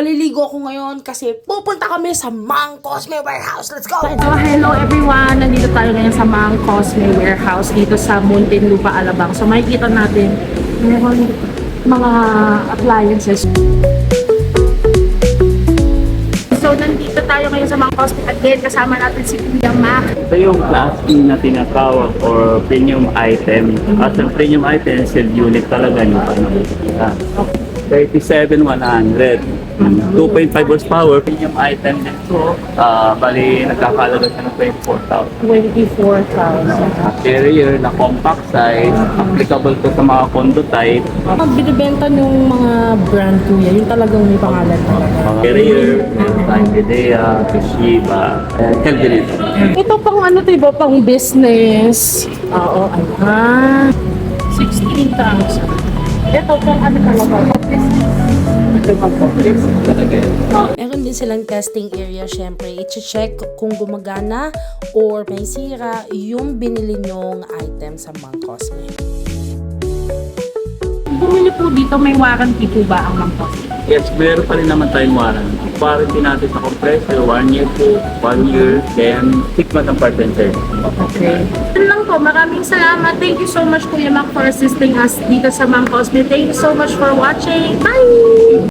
Maliligo ako ngayon kasi pupunta kami sa Mang Cosme Warehouse. Let's go! So hello everyone! Nandito tayo ngayon sa Mang Cosme Warehouse dito sa Muntinlupa, Alabang. So makikita natin meron mga appliances. So nandito tayo ngayon sa Mang Cosme again. Kasama natin si Kuya Mac. Ito yung class B na tinatawag or premium item. At ang premium item, cell unit talaga yung panakikita. 37,100. 2.5 horsepower, premium item din to. Ah, bali, nagkakalaga siya ng 24,000. 24,000. Carrier na compact size, applicable to sa mga condo type. Pag binibenta yung mga brand kuya, yung talagang may pangalan talaga. Mga carrier, tayong Idea, Toshiba, Kelvin. Ito pang ano diba, pang business. Oo, ayan. 16,000. Ito pang ano talaga, pang business. Meron din silang testing area, syempre. I-check kung gumagana or may sira yung binili nyong item sa Mang Cosme. Bumili po dito, may warranty po ba ang Mang Cosme? Yes, meron pa rin naman tayong warranty. Warranty natin sa compressor, 1 year po, 1 year, then 6 months ang part and service. Okay. Yun lang po, maraming salamat. Thank you so much Kuya Mac for assisting us dito sa Mang Cosme. Thank you so much for watching. Bye!